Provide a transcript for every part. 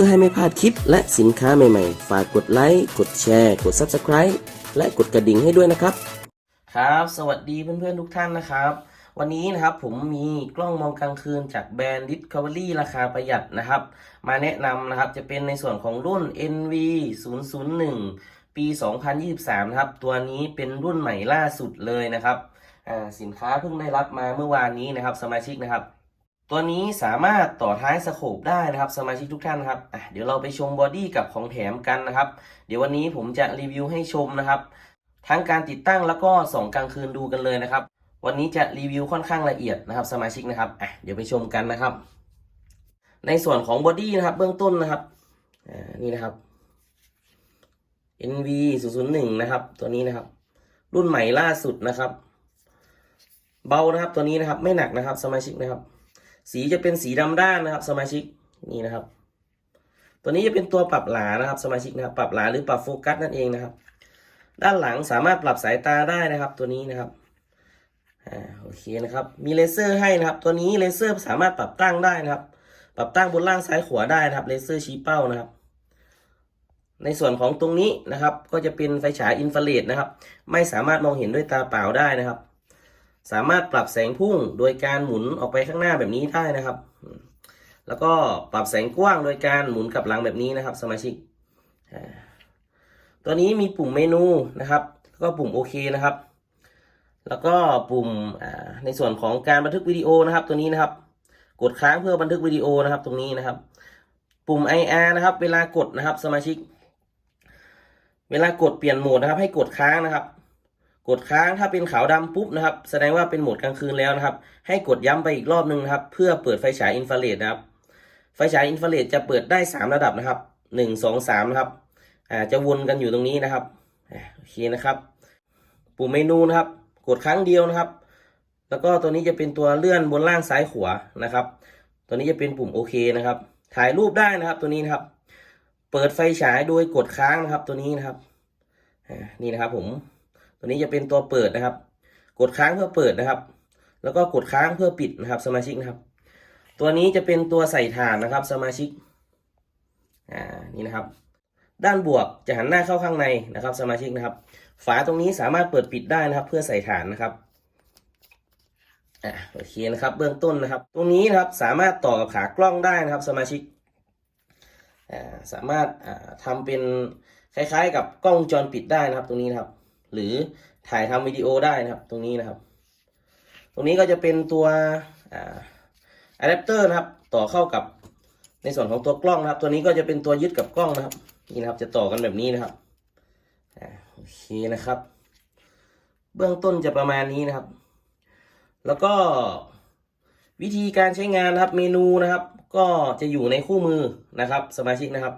พื่อให้ไม่พลาดคลิปและสินค้าใหม่ๆ ฝากกดไลค์กดแชร์ กด Subscribe และกดกระดิ่งให้ด้วยนะครับ ครับ สวัสดีเพื่อนๆทุกท่านนะครับ วันนี้นะครับผมมีกล้องมองกลางคืนจากแบรนด์ Discovery ราคาประหยัดนะครับ มาแนะนำนะครับจะเป็นในส่วนของรุ่น NV 001ปี 2023 นะครับ ตัวนี้เป็นรุ่นใหม่ล่าสุดเลยนะครับสินค้าเพิ่งได้รับมาเมื่อวานนี้นะครับ สมาชิกนะครับ ตัวนี้สามารถต่อท้ายสโคปได้นะครับ สมาชิกทุกท่านครับเดี๋ยวเราไปชมบอดี้กับของแถมกันนะครับ เดี๋ยววันนี้ผมจะรีวิวให้ชมนะครับ ทั้งการติดตั้งแล้วก็ส่องกลางคืนดูกันเลยนะครับ วันนี้จะรีวิวค่อนข้างละเอียดนะครับ สมาชิกนะครับอะเดี๋ยวไปชมกันนะครับ ในส่วนของบอดี้นะครับเบื้องต้นนะครับนี่นะครับ NV 001นะครับ ตัวนี้นะครับ รุ่นใหม่ล่าสุดนะครับ เบานะครับตัวนี้นะครับ ไม่หนักนะครับ สมาชิกนะครับ สีจะเป็นสีดำด้านนะครับ สมาชิกนี่นะครับ ตัวนี้จะเป็นตัวปรับหลานะครับ สมาชิกนะครับ ปรับหลาหรือปรับโฟกัสนั่นเองนะครับ ด้านหลังสามารถปรับสายตาได้นะครับ ตัวนี้นะครับอ่าโอเคนะครับ มีเลเซอร์ให้นะครับ ตัวนี้เลเซอร์สามารถปรับตั้งได้นะครับ ปรับตั้งบนล่างซ้ายขวาได้นะครับเลเซอร์ชี้เป้านะครับในส่วนของตรงนี้นะครับ ก็จะเป็นไฟฉายอินฟราเรดนะครับ ไม่สามารถมองเห็นด้วยตาเปล่าได้นะครับ สามารถปรับแสงพุ่งโดยการหมุนออกไปข้างหน้าแบบนี้ได้นะครับ แล้วก็ปรับแสงกว้างโดยการหมุนกลับหลังแบบนี้นะครับ สมาชิก ตัวนี้มีปุ่มเมนูนะครับ แล้วก็ปุ่มโอเคนะครับ แล้วก็ปุ่มในส่วนของการบันทึกวิดีโอนะครับ ตัวนี้นะครับ กดค้างเพื่อบันทึกวิดีโอนะครับ ตรงนี้นะครับ ปุ่ม IR นะครับ เวลากดนะครับ สมาชิก เวลากดเปลี่ยนโหมดนะครับ ให้กดค้างนะครับ กดค้างถ้าเป็นขาวดำปุ๊บนะครับ แสดงว่าเป็นโหมดกลางคืนแล้วนะครับ ให้กดย้ำไปอีกรอบหนึ่งนะครับ เพื่อเปิดไฟฉายอินฟราเรดนะครับ ไฟฉายอินฟราเรดจะเปิดได้ 3 ระดับนะครับ1 2 3นะครับอ่าจะวนกันอยู่ตรงนี้นะครับโอเคนะครับ ปุ่มเมนูนะครับ กดครั้งเดียวนะครับ แล้วก็ตัวนี้จะเป็นตัวเลื่อนบนล่างซ้ายขวานะครับ ตัวนี้จะเป็นปุ่มโอเคนะครับ ถ่ายรูปได้นะครับตัวนี้นะครับ เปิดไฟฉายโดยกดค้างนะครับตัวนี้นะครับนี่นะครับผม ตัวนี้จะเป็นตัวเปิดนะครับ กดค้างเพื่อเปิดนะครับ แล้วก็กดค้างเพื่อปิดนะครับ สมาชิกนะครับ ตัวนี้จะเป็นตัวใส่ถ่านนะครับ สมาชิกอ่านี่นะครับ ด้านบวกจะหันหน้าเข้าข้างในนะครับ สมาชิกนะครับ ฝาตรงนี้สามารถเปิดปิดได้นะครับ เพื่อใส่ถ่านนะครับอ่าโอเคนะครับ เบื้องต้นนะครับ ตรงนี้นะครับสามารถต่อกับขากล้องได้นะครับ สมาชิกอ่าสามารถอ่าทำเป็นคล้ายๆ กับกล้องวงจรปิดได้นะครับ ตรงนี้นะครับ หรือถ่ายทำวิดีโอได้นะครับ ตรงนี้นะครับ ตรงนี้ก็จะเป็นตัวอะแดปเตอร์นะครับ ต่อเข้ากับในส่วนของตัวกล้องนะครับ ตัวนี้ก็จะเป็นตัวยึดกับกล้องนะครับ นี่นะครับ จะต่อกันแบบนี้นะครับโอเคนะครับ เบื้องต้นจะประมาณนี้นะครับ แล้วก็วิธีการใช้งานนะครับ เมนูนะครับ ก็จะอยู่ในคู่มือนะครับ สมาชิกนะครับ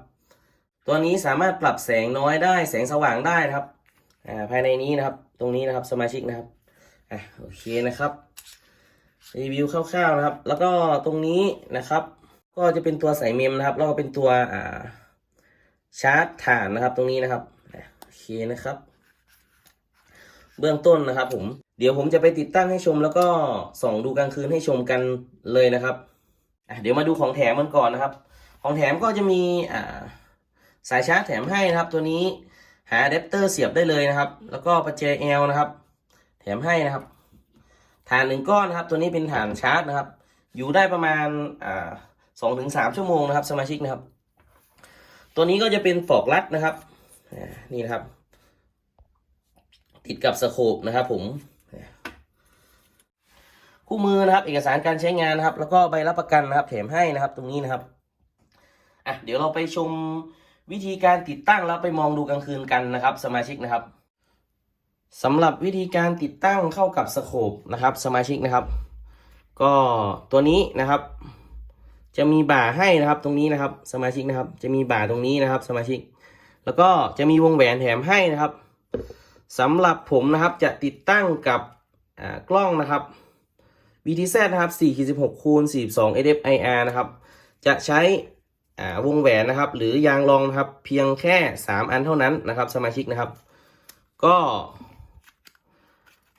ตัวนี้สามารถปรับแสงน้อยได้ แสงสว่างได้นะครับ อ่าภายในนี้นะครับ ตรงนี้นะครับสมาชิกนะครับอะโอเคนะครับรีวิวคร่าวๆนะครับ แล้วก็ตรงนี้นะครับ ก็จะเป็นตัวใส่เมมนะครับ แล้วก็เป็นตัวอ่าชาร์จถ่านนะครับ ตรงนี้นะครับโอเคนะครับ เบื้องต้นนะครับ ผม เดี๋ยวผมจะไปติดตั้งให้ชม แล้วก็ส่องดูกลางคืนให้ชมกันเลยนะครับอะเดี๋ยวมาดูของแถมมันก่อนนะครับ ของแถมก็จะมีอ่าสายชาร์จแถมให้นะครับ ตัวนี้ หาอะแดปเตอร์เสียบได้เลยนะครับ แล้วก็ประแจ L นะครับ แถมให้นะครับฐานหนึ่งก้อนนะครับ ตัวนี้เป็นฐานชาร์จนะครับ อยู่ได้ประมาณอ่าสองถึงสามชั่วโมงนะครับ สมาชิกนะครับ ตัวนี้ก็จะเป็นปลอกลัดนะครับนี่นะครับ ติดกับสโคปนะครับ ผมคู่มือนะครับ เอกสารการใช้งานนะครับ แล้วก็ใบรับประกันนะครับ แถมให้นะครับ ตรงนี้นะครับอะเดี๋ยวเราไปชม วิธีการติดตั้งแล้วไปมองดูกลางคืนกันนะครับ สมาชิกนะครับสำหรับวิธีการติดตั้งเข้ากับสโคปนะครับ สมาชิกนะครับ ก็ตัวนี้นะครับ จะมีบ่าให้นะครับตรงนี้นะครับ สมาชิกนะครับ จะมีบ่าตรงนี้นะครับ สมาชิก แล้วก็จะมีวงแหวนแถมให้นะครับสำหรับผมนะครับจะติดตั้งกับกล้องนะครับ VTZ นะครับ4.16คูณ42 SFIR นะครับ จะใช้ วงแหวนนะครับ หรือยางรองนะครับ เพียงแค่ 3 อันเท่านั้นนะครับ สมาชิกนะครับ ก็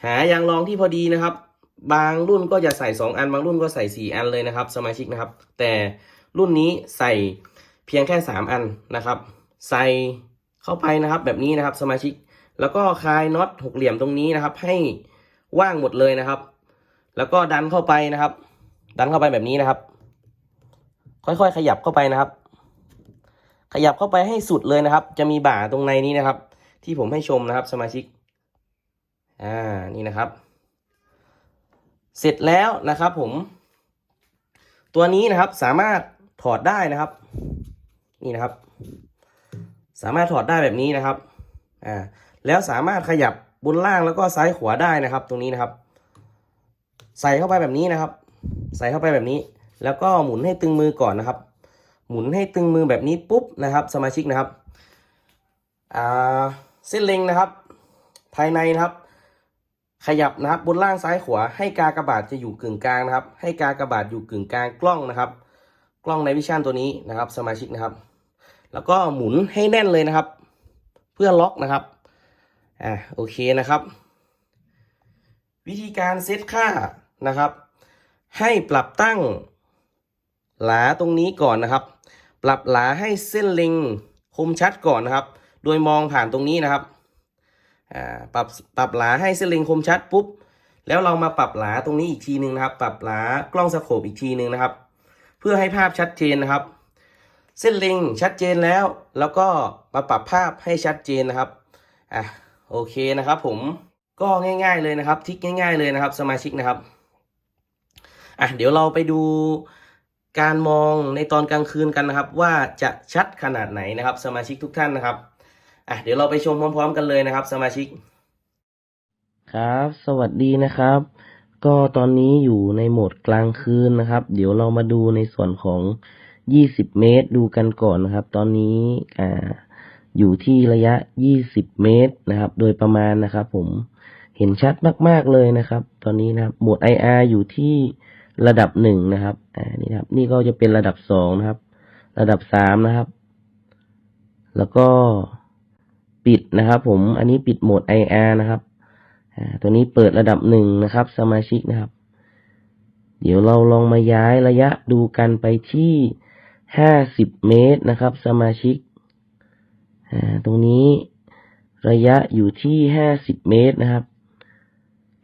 หายางรองที่พอดีนะครับ บางรุ่นก็จะใส่ 2 อัน บางรุ่นก็ใส่ 4 อันเลยนะครับ สมาชิกนะครับ แต่รุ่นนี้ใส่เพียงแค่สามอันนะครับ ใส่เข้าไปนะครับ แบบนี้นะครับ สมาชิก แล้วก็คลายน็อตหกเหลี่ยมตรงนี้นะครับ ให้ว่างหมดเลยนะครับ แล้วก็ดันเข้าไปนะครับ ดันเข้าไปแบบนี้นะครับ ค่อยๆ ขยับเข้าไปนะครับ ขยับเข้าไปให้สุดเลยนะครับ จะมีบ่าตรงในนี้นะครับ ที่ผมให้ชมนะครับ สมาชิก อ่านี่นะครับ เสร็จแล้วนะครับ ผม ตัวนี้นะครับสามารถถอดได้นะครับ นี่นะครับ สามารถถอดได้แบบนี้นะครับอ่าแล้วสามารถขยับบนล่างแล้วก็ซ้ายขวาได้นะครับ ตรงนี้นะครับ ใส่เข้าไปแบบนี้นะครับ ใส่เข้าไปแบบนี้ แล้วก็หมุนให้ตึงมือก่อนนะครับ หมุนให้ตึงมือแบบนี้ปุ๊บนะครับ สมาชิกนะครับอ่าเส้นเล็งนะครับ ภายในนะครับ ขยับนะครับบนล่างซ้ายขวาให้กากระบาทจะอยู่กึ่งกลางนะครับ ให้กากระบาทอยู่กึ่งกลางกล้องนะครับ กล้องในวิชั่นตัวนี้นะครับ สมาชิกนะครับ แล้วก็หมุนให้แน่นเลยนะครับ เพื่อล็อกนะครับอ่าโอเคนะครับ วิธีการเซตค่านะครับ ให้ปรับตั้ง หลาตรงนี้ก่อนนะครับ ปรับหลาให้เส้นเล็งคมชัดก่อนนะครับ โดยมองผ่านตรงนี้นะครับอ่าปรับปรับหลาให้เส้นเล็งคมชัดปุ๊บ แล้วเรามาปรับหลาตรงนี้อีกทีหนึ่งนะครับ ปรับหลากล้องสโคปอีกทีหนึ่งนะครับ เพื่อให้ภาพชัดเจนนะครับ เส้นเล็งชัดเจนแล้ว แล้วก็มาปรับภาพให้ชัดเจนนะครับอะโอเคนะครับ ผมก็ง่าย ๆเลยนะครับ ทิกง่าย ๆเลยนะครับ สมาชิกนะครับอะเดี๋ยวเราไปดู การมองในตอนกลางคืนกันนะครับ ว่าจะชัดขนาดไหนนะครับ สมาชิกทุกท่านนะครับอะเดี๋ยวเราไปชมพร้อม ๆ กันเลยนะครับ สมาชิก ครับ สวัสดีนะครับ ก็ตอนนี้อยู่ในโหมดกลางคืนนะครับ เดี๋ยวเรามาดูในส่วนของ 20 เมตรดูกันก่อนนะครับ ตอนนี้อ่าอยู่ที่ระยะ 20 เมตรนะครับ โดยประมาณนะครับ ผมเห็นชัดมาก ๆเลยนะครับ ตอนนี้นะครับโหมด IR อยู่ที่ ระดับหนึ่งนะครับ อ่า นี่ครับ นี่ก็จะเป็นระดับสองนะครับ ระดับสามนะครับ แล้วก็ปิดนะครับ ผม อันนี้ปิดโหมด IR นะครับ อ่า ตัวนี้เปิดระดับหนึ่งนะครับ สมาชิกนะครับ เดี๋ยวเราลองมาย้ายระยะดูกันไปที่ห้าสิบเมตรนะครับ สมาชิก อ่า ตรงนี้ระยะอยู่ที่ห้าสิบเมตรนะครับ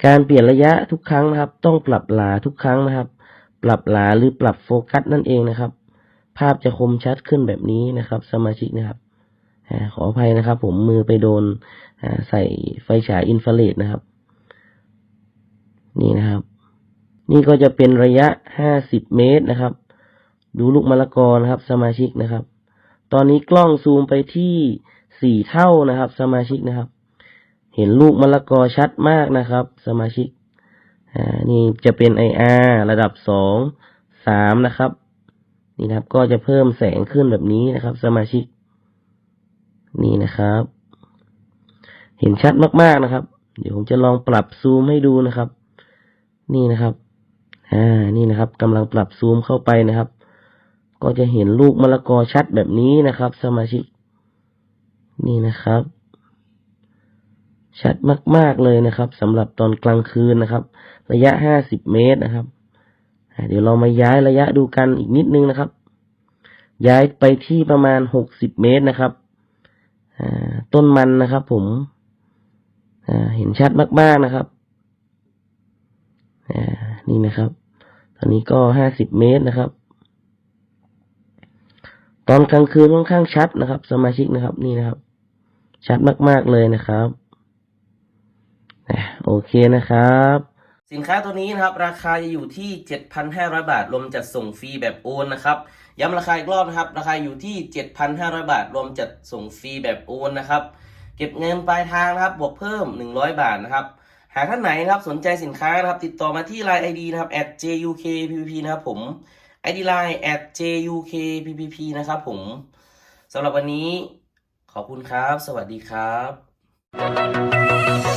การเปลี่ยนระยะทุกครั้งนะครับ ต้องปรับหลาทุกครั้งนะครับ ปรับหลาหรือปรับโฟกัสนั่นเองนะครับ ภาพจะคมชัดขึ้นแบบนี้นะครับ สมาชิกนะครับขออภัยนะครับ ผมมือไปโดนใส่ไฟฉายอินฟราเรดนะครับ นี่นะครับ นี่ก็จะเป็นระยะห้าสิบเมตรนะครับ ดูลูกมะละกอนะครับ สมาชิกนะครับ ตอนนี้กล้องซูมไปที่สี่เท่านะครับ สมาชิกนะครับ เห็นลูกมะละกอชัดมากนะครับ สมาชิก อ่า นี่จะเป็น IR ระดับสองสามนะครับ นี่นะครับ ก็จะเพิ่มแสงขึ้นแบบนี้นะครับ สมาชิก นี่นะครับ เห็นชัดมากๆนะครับ เดี๋ยวผมจะลองปรับซูมให้ดูนะครับ นี่นะครับ อ่า นี่นะครับกำลังปรับซูมเข้าไปนะครับ ก็จะเห็นลูกมะละกอชัดแบบนี้นะครับ สมาชิก นี่นะครับ ชัดมาก ๆ เลยนะครับสำหรับตอนกลางคืนนะครับ ระยะห้าสิบเมตรนะครับ เดี๋ยวเรามาย้ายระยะดูกันอีกนิดนึงนะครับ ย้ายไปที่ประมาณหกสิบเมตรนะครับต้นมันนะครับ ผมเห็นชัดมาก ๆนะครับนี่นะครับ ตอนนี้ก็ห้าสิบเมตรนะครับ ตอนกลางคืนค่อนข้างชัดนะครับ สมาชิกนะครับ นี่นะครับ ชัดมาก ๆเลยนะครับ โอเคนะครับ สินค้าตัวนี้นะครับ ราคาจะอยู่ที่ 7,500 บาท รวมจัดส่งฟรีแบบโอนนะครับย้ำราคาอีกรอบนะครับ ราคาอยู่ที่ 7,500 บาท รวมจัดส่งฟรีแบบโอนนะครับ เก็บเงินปลายทางนะครับบวกเพิ่ม 100 บาทนะครับหากท่านไหนนะครับสนใจสินค้านะครับ ติดต่อมาที่ Line ID นะครับ @jukppp นะครับผม ID Line @jukppp นะครับผมสำหรับวันนี้ขอบคุณครับ สวัสดีครับ